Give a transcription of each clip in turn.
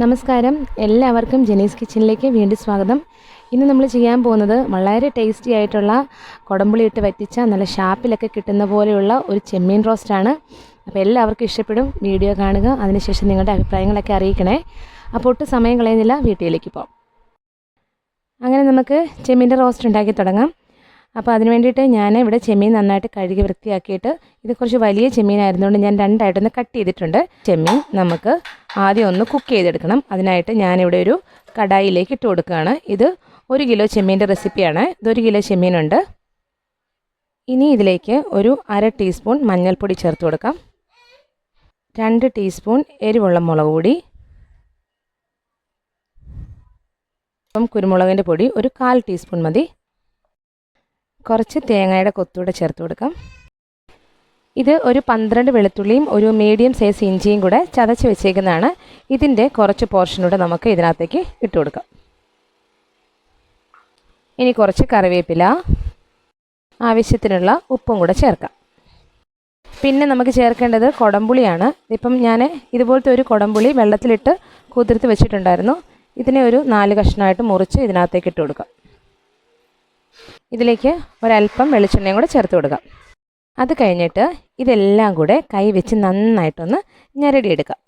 നമസ്കാരം. എല്ലാവർക്കും ജെനീസ് കിച്ചണിലേക്ക് വീണ്ടും സ്വാഗതം. ഇന്ന് നമ്മൾ ചെയ്യാൻ പോകുന്നത് വളരെ ടേസ്റ്റി ആയിട്ടുള്ള കുടമ്പുളി ഇട്ട് വറ്റിച്ച നല്ല ഷാപ്പിലൊക്കെ കിട്ടുന്ന പോലെയുള്ള ഒരു ചെമ്മീൻ റോസ്റ്റാണ് അപ്പോൾ എല്ലാവർക്കും ഇഷ്ടപ്പെടും വീഡിയോ കാണുക അതിനുശേഷം നിങ്ങളുടെ അഭിപ്രായങ്ങളൊക്കെ അറിയിക്കണേ. അപ്പോൾ ഒട്ടും സമയം കളയുന്നില്ല വീട്ടിലേക്ക് പോകാം അങ്ങനെ നമുക്ക് ചെമ്മീന്റെ റോസ്റ്റ് ഉണ്ടാക്കി തുടങ്ങാം. അപ്പോൾ അതിന് വേണ്ടിയിട്ട് ഞാൻ ഇവിടെ ചെമ്മീൻ നന്നായിട്ട് കഴുകി വൃത്തിയാക്കിയിട്ട് ഇത് കുറച്ച് വലിയ ചെമ്മീനായിരുന്നുകൊണ്ട് ഞാൻ രണ്ടായിട്ടൊന്ന് കട്ട് ചെയ്തിട്ടുണ്ട്. ചെമ്മീൻ നമുക്ക് ആദ്യം ഒന്ന് കുക്ക് ചെയ്തെടുക്കണം. അതിനായിട്ട് ഞാനിവിടെ ഒരു കടായിലേക്ക് ഇട്ട് കൊടുക്കുകയാണ്. ഇത് ഒരു കിലോ ചെമ്മീന്റെ റെസിപ്പിയാണ്. ഇതൊരു കിലോ ചെമ്മീനുണ്ട്. ഇനി ഇതിലേക്ക് ഒരു അര ടീസ്പൂൺ മഞ്ഞൾപ്പൊടി ചേർത്ത് കൊടുക്കാം. രണ്ട് ടീസ്പൂൺ എരിവുള്ള മുളക് പൊടി. അപ്പം കുരുമുളകിന്റെ പൊടി ഒരു കാൽ ടീസ്പൂൺ മതി. കുറച്ച് തേങ്ങയുടെ കൊത്തൂടെ ചേർത്ത് കൊടുക്കാം. ഇത് ഒരു പന്ത്രണ്ട് വെളുത്തുള്ളിയും ഒരു മീഡിയം സൈസ് ഇഞ്ചിയും കൂടെ ചതച്ച് വെച്ചേക്കുന്നതാണ്. ഇതിന്റെ കുറച്ച് പോർഷനൂടെ നമുക്ക് ഇതിനകത്തേക്ക് ഇട്ട് കൊടുക്കാം. ഇനി കുറച്ച് കറിവേപ്പില ആവശ്യത്തിനുള്ള ഉപ്പും കൂടെ ചേർക്കാം. പിന്നെ നമുക്ക് ചേർക്കേണ്ടത് കുടംപുളിയാണ്. ഇപ്പം ഞാൻ ഇതുപോലത്തെ ഒരു കുടംപുളി വെള്ളത്തിലിട്ട് കുതിർത്ത് വെച്ചിട്ടുണ്ടായിരുന്നു. ഇതിനെ ഒരു നാല് കഷ്ണമായിട്ട് മുറിച്ച് ഇതിനകത്തേക്ക് ഇട്ട് കൊടുക്കാം. ഇതിലേക്ക് ഒരല്പം വെളിച്ചെണ്ണയും കൂടെ ചേർത്ത് കൊടുക്കാം. അത് കഴിഞ്ഞിട്ട് ഇതെല്ലാം കൂടെ കൈ വെച്ച് നന്നായിട്ടൊന്ന് ഞെരടിയെടുക്കാം.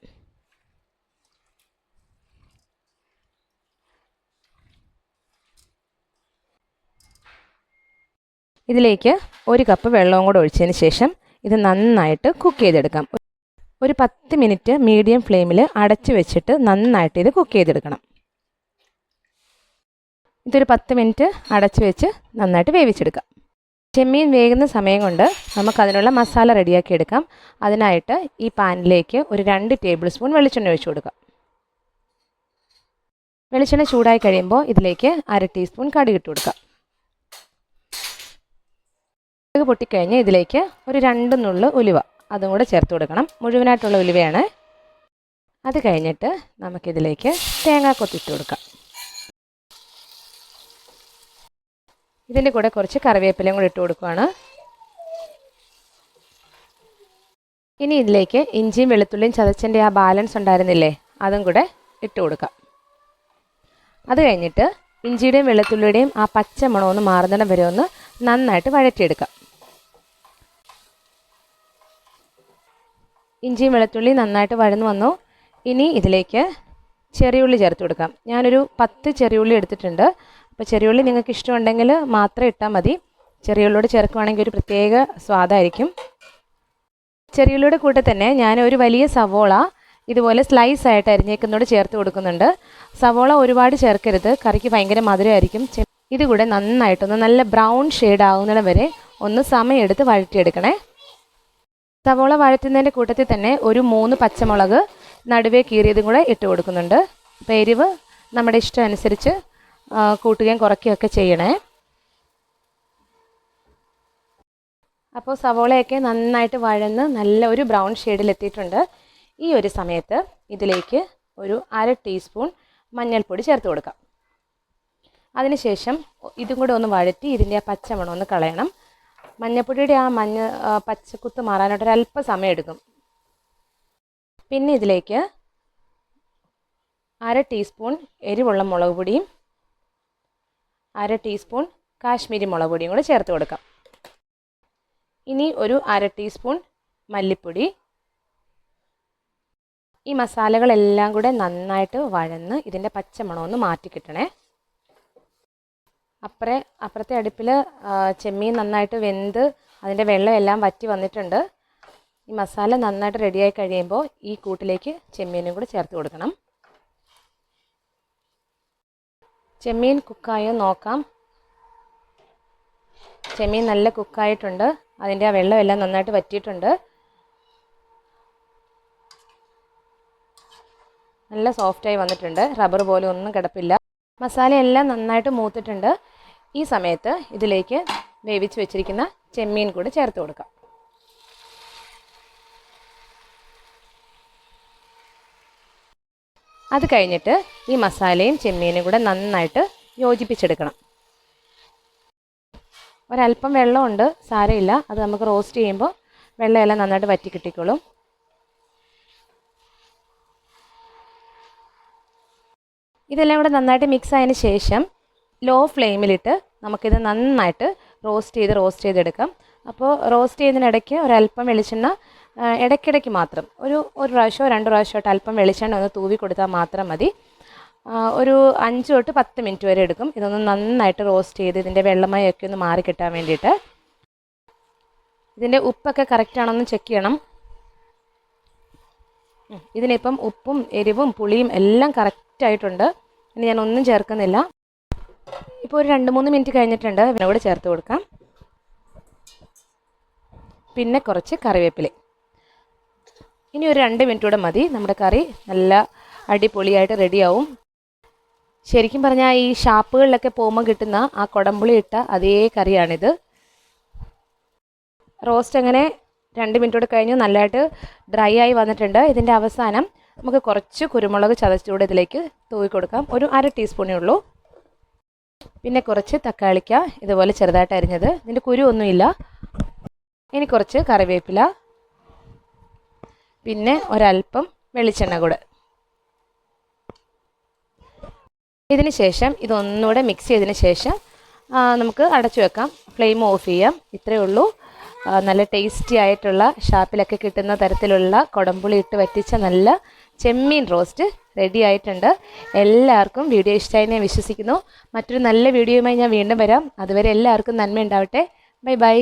ഇതിലേക്ക് ഒരു കപ്പ് വെള്ളവും കൂടെ ഒഴിച്ചതിന് ശേഷം ഇത് നന്നായിട്ട് കുക്ക് ചെയ്തെടുക്കാം. ഒരു പത്ത് മിനിറ്റ് മീഡിയം ഫ്ലെയിമിൽ അടച്ചു വെച്ചിട്ട് നന്നായിട്ട് ഇത് കുക്ക് ചെയ്തെടുക്കണം. ഇതൊരു പത്ത് മിനിറ്റ് അടച്ച് വെച്ച് നന്നായിട്ട് വേവിച്ചെടുക്കാം. ചെമ്മീൻ വേകുന്ന സമയം കൊണ്ട് നമുക്കതിനുള്ള മസാല റെഡിയാക്കി എടുക്കാം. അതിനായിട്ട് ഈ പാനിലേക്ക് ഒരു രണ്ട് ടേബിൾ സ്പൂൺ വെളിച്ചെണ്ണ ഒഴിച്ചു കൊടുക്കാം. വെളിച്ചെണ്ണ ചൂടായി കഴിയുമ്പോൾ ഇതിലേക്ക് അര ടീസ്പൂൺ കടുക് ഇട്ട് കൊടുക്കാം. കടുക് പൊട്ടിക്കഴിഞ്ഞ് ഇതിലേക്ക് ഒരു രണ്ട് നുള്ളു ഉലുവ അതും കൂടെ ചേർത്ത് കൊടുക്കണം. മുഴുവനായിട്ടുള്ള ഉലുവയാണ്. അത് കഴിഞ്ഞിട്ട് നമുക്കിതിലേക്ക് തേങ്ങാക്കൊത്തിട്ട് കൊടുക്കാം. ഇതിന്റെ കൂടെ കുറച്ച് കറിവേപ്പിലയും കൂടി ഇട്ട് കൊടുക്കുകയാണ് ഇനി ഇതിലേക്ക് ഇഞ്ചിയും വെളുത്തുള്ളിയും ചതച്ചന്റെ ആ ബാലൻസ് ഉണ്ടായിരുന്നില്ലേ അതും കൂടെ ഇട്ട് കൊടുക്കാം. അത് കഴിഞ്ഞിട്ട് ഇഞ്ചിയുടെയും വെളുത്തുള്ളിയുടെയും ആ പച്ച മണമൊന്ന് മാറുന്നിടം വരെ ഒന്ന് നന്നായിട്ട് വഴറ്റിയെടുക്കാം. ഇഞ്ചിയും വെളുത്തുള്ളിയും നന്നായിട്ട് വഴന്നു വന്നു. ഇനി ഇതിലേക്ക് ചെറിയുള്ളി ചേർത്ത് കൊടുക്കാം. ഞാനൊരു പത്ത് ചെറിയുള്ളി എടുത്തിട്ടുണ്ട്. അപ്പോൾ ചെറിയുള്ളി നിങ്ങൾക്ക് ഇഷ്ടമുണ്ടെങ്കിൽ മാത്രം ഇട്ടാൽ മതി. ചെറിയുള്ളിയോട് ചേർക്കുവാണെങ്കിൽ ഒരു പ്രത്യേക സ്വാദായിരിക്കും. ചെറിയുള്ളിയുടെ കൂടെ തന്നെ ഞാൻ ഒരു വലിയ സവോള ഇതുപോലെ സ്ലൈസ് ആയിട്ട് അരിഞ്ഞേക്കുന്നോട് ചേർത്ത് കൊടുക്കുന്നുണ്ട്. സവോള ഒരുപാട് ചേർക്കരുത്. കറിക്ക് ഭയങ്കര മധുരമായിരിക്കും. ഇതുകൂടെ നന്നായിട്ടൊന്ന് നല്ല ബ്രൗൺ ഷെയ്ഡ് ആകുന്നിടം വരെ ഒന്ന് സമയമെടുത്ത് വഴറ്റിയെടുക്കണേ. സവോള വഴറ്റുന്നതിന്റെ കൂട്ടത്തിൽ തന്നെ ഒരു മൂന്ന് പച്ചമുളക് നടുവേ കീറിയതും കൂടെ ഇട്ട് കൊടുക്കുന്നുണ്ട്. അപ്പോൾ എരിവ് നമ്മുടെ ഇഷ്ടം അനുസരിച്ച് കൂട്ടുകയും കുറയ്ക്കുകയൊക്കെ ചെയ്യണേ. അപ്പോൾ സവോളയൊക്കെ നന്നായിട്ട് വഴന്ന് നല്ല ഒരു ബ്രൗൺ ഷെയ്ഡിലെത്തിയിട്ടുണ്ട്. ഈ ഒരു സമയത്ത് ഇതിലേക്ക് ഒരു അര ടീസ്പൂൺ മഞ്ഞൾപ്പൊടി ചേർത്ത് കൊടുക്കാം. അതിനുശേഷം ഇതും കൂടെ ഒന്ന് വഴറ്റി ഇതിന്റെ ആ പച്ചമണം ഒന്ന് കളയണം. മഞ്ഞൾപ്പൊടിയുടെ ആ മഞ്ഞ പച്ചക്കുത്ത് മാറാനായിട്ട് ഒരല്പ സമയം എടുക്കും പിന്നെ ഇതിലേക്ക് അര ടീസ്പൂൺ എരിവുള്ള മുളക് പൊടിയും അര ടീസ്പൂൺ കാശ്മീരി മുളക് പൊടിയും കൂടെ ചേർത്ത് കൊടുക്കാം. ഇനി ഒരു അര ടീസ്പൂൺ മല്ലിപ്പൊടി. ഈ മസാലകളെല്ലാം കൂടെ നന്നായിട്ട് വഴന്ന് ഇതിന്റെ പച്ചമണമൊന്ന് മാറ്റി കിട്ടണേ. അപ്പുറേ അപ്പുറത്തെ അടുപ്പിൽ ചെമ്മീൻ നന്നായിട്ട് വെന്ത് അതിന്റെ വെള്ളം എല്ലാം വറ്റി വന്നിട്ടുണ്ട്. ഈ മസാല നന്നായിട്ട് റെഡിയായി കഴിയുമ്പോൾ ഈ കൂട്ടിലേക്ക് ചെമ്മീനും കൂടെ ചേർത്ത് കൊടുക്കണം. ചെമ്മീൻ കുക്കായോ നോക്കാം. ചെമ്മീൻ നല്ല കുക്കായിട്ടുണ്ട്. അതിന്റെ ആ വെള്ളമെല്ലാം നന്നായിട്ട് വറ്റിയിട്ടുണ്ട്. നല്ല സോഫ്റ്റായി വന്നിട്ടുണ്ട്. റബ്ബർ പോലെ ഒന്നും കിടപ്പില്ല. മസാലയെല്ലാം നന്നായിട്ട് മൂത്തിട്ടുണ്ട്. ഈ സമയത്ത് ഇതിലേക്ക് വേവിച്ച് വെച്ചിരിക്കുന്ന ചെമ്മീൻ കൂടി ചേർത്ത് കൊടുക്കാം. അത് കഴിഞ്ഞിട്ട് ഈ മസാലയും ചെമ്മീനും കൂടെ നന്നായിട്ട് യോജിപ്പിച്ചെടുക്കണം. ഒരല്പം വെള്ളമുണ്ട് സാരമില്ല. അത് നമുക്ക് റോസ്റ്റ് ചെയ്യുമ്പോൾ വെള്ളമെല്ലാം നന്നായിട്ട് വറ്റി കിട്ടിക്കോളും. ഇതെല്ലാം കൂടെ നന്നായിട്ട് മിക്സ് ആയതിന് ശേഷം ലോ ഫ്ലെയിമിലിട്ട് നമുക്കിത് നന്നായിട്ട് റോസ്റ്റ് ചെയ്ത് റോസ്റ്റ് ചെയ്തെടുക്കാം. അപ്പോൾ റോസ്റ്റ് ചെയ്യുന്നതിനിടയ്ക്ക് ഒരല്പം വെളിച്ചെണ്ണ ഇടയ്ക്കിടയ്ക്ക് മാത്രം. ഒരു ഒരു പ്രാവശ്യമോ രണ്ട് പ്രാവശ്യമായിട്ട് അല്പം വെളിച്ചെണ്ണ ഒന്ന് തൂവി കൊടുത്താൽ മാത്രം മതി. ഒരു അഞ്ച് തൊട്ട് പത്ത് മിനിറ്റ് വരെ എടുക്കും. ഇതൊന്ന് നന്നായിട്ട് റോസ്റ്റ് ചെയ്ത് ഇതിന്റെ വെള്ളമയൊക്കെ ഒന്ന് മാറി കിട്ടാൻ വേണ്ടിയിട്ട്. ഇതിന്റെ ഉപ്പൊക്കെ കറക്റ്റ് ആണെന്ന് ചെക്ക് ചെയ്യണം. ഇതിനിപ്പം ഉപ്പും എരിവും പുളിയും എല്ലാം കറക്റ്റായിട്ടുണ്ട് ഇനി ഞാൻ ഒന്നും ചേർക്കുന്നില്ല. ഇപ്പോൾ ഒരു രണ്ട് മൂന്ന് മിനിറ്റ് കഴിഞ്ഞിട്ടുണ്ട്. ഇവിടെ ചേർത്ത് കൊടുക്കാം. പിന്നെ കുറച്ച് കറിവേപ്പില. ഇനി ഒരു രണ്ട് മിനിറ്റ് കൂടെ മതി. നമ്മുടെ കറി നല്ല അടിപൊളിയായിട്ട് റെഡിയാവും. ശരിക്കും പറഞ്ഞാൽ ഈ ഷാപ്പുകളിലൊക്കെ പോകുമ്പോൾ കിട്ടുന്ന ആ കുടംപുളി ഇട്ട അതേ കറിയാണിത്. റോസ്റ്റ് അങ്ങനെ രണ്ട് മിനിറ്റ് കൂടെ കഴിഞ്ഞു. നല്ലതായിട്ട് ഡ്രൈ ആയി വന്നിട്ടുണ്ട്. ഇതിന്റെ അവസാനം നമുക്ക് കുറച്ച് കുരുമുളക് ചതച്ചുകൂടെ ഇതിലേക്ക് തൂവി കൊടുക്കാം. ഒരു അര ടീസ്പൂണേ ഉള്ളൂ. പിന്നെ കുറച്ച് തക്കാളിക്ക ഇതുപോലെ ചെറുതായിട്ട് അരിഞ്ഞത്. ഇതിന്റെ കുരു ഒന്നുമില്ല. ഇനി കുറച്ച് കറിവേപ്പില പിന്നെ ഒരൽപ്പം വെളിച്ചെണ്ണ കൂടെ. ഇതിന് ശേഷം ഇതൊന്നുകൂടെ മിക്സ് ചെയ്തതിന് ശേഷം നമുക്ക് അടച്ചു വെക്കാം. ഫ്ലെയിം ഓഫ് ചെയ്യാം. ഇത്രയേ ഉള്ളൂ. നല്ല ടേസ്റ്റി ആയിട്ടുള്ള ഷാപ്പിലൊക്കെ കിട്ടുന്ന തരത്തിലുള്ള കുടംപുളി ഇട്ട് വറ്റിച്ച നല്ല ചെമ്മീൻ റോസ്റ്റ് റെഡി ആയിട്ടുണ്ട്. എല്ലാവർക്കും വീഡിയോ ഇഷ്ടമായി ഞാൻ വിശ്വസിക്കുന്നു. മറ്റൊരു നല്ല വീഡിയോയുമായി ഞാൻ വീണ്ടും വരാം. അതുവരെ എല്ലാവർക്കും നന്മ ഉണ്ടാവട്ടെ ബൈ ബൈ